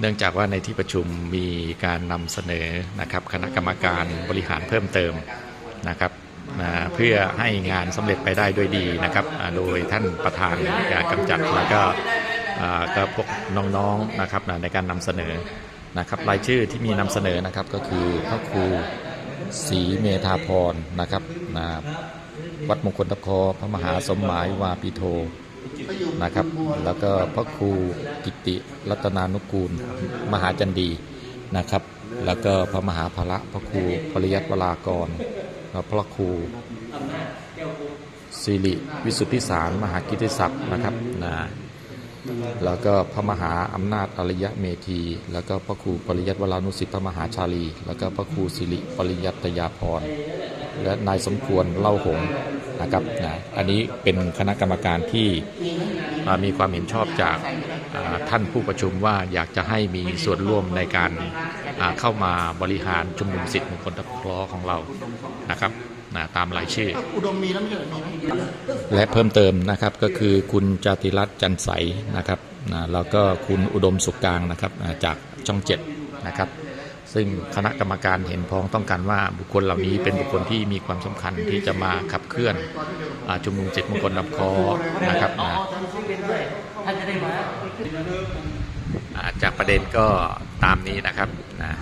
เนื่องจากว่าในที่ประชุมมีการนำเสนอนะครับคณะกรรมการบริหารเพิ่มเติมนะครับนะเพื่อให้งานสำเร็จไปได้ด้วยดีนะครับ โดยท่านประธานการกำจัดแล้วก็ก็พวกน้องๆนะครับนะในการนำเสนอนะครับรายชื่อที่มีนำเสนอนะครับก็คือพระครูศรีเมธาพรนะครับนะวัดมงคลตะคอพระมหาสมหมายวาปิโท นะครับ แล้วก็พระครูกิติรัตนานุกูล มหาจันดีนะครับ แล้วก็พระมหาภละพระครูปริยัติวรากรแล้วพระครูสิริวิสุทธิสาร มหากิติศัพท์นะครับนะแล้วก็พระมหาอำนาจอริยะเมธี แล้วก็พระครูปริยัติวรานุสิทธิพระมหาชาลี แล้วก็พระครูสิริปริยัตยาพร และนายสมควรเล่าหงส์ นะครับนะอันนี้เป็นคณะกรรมการที่มีความเห็นชอบจากท่านผู้ประชุมว่าอยากจะให้มีส่วนร่วมในการเข้ามาบริหารชุมนุมสิทธิ์มงคลตะคราะห์ของเรานะครับนะตามรายชื่ออมมแลและเพิ่มเติมนะครับก็คือคุณจาติรัตน์จันใสนะครับนะแล้วก็คุณอุดมสุขกลางนะครับจากช่องเจ็ดนะครับ ซึ่งคณะกรรมการเห็นพ้องต้องการว่าบุคคลเหล่านี้เป็นบุคคลที่มีความสำคัญที่จะมาขับเคลื่อนอ่าชุมนุมเจ็ดมงคลลำคอนะครับนะท่านจะได้มาอ่าจากประเด็นก็ตามนี้นะครับนะ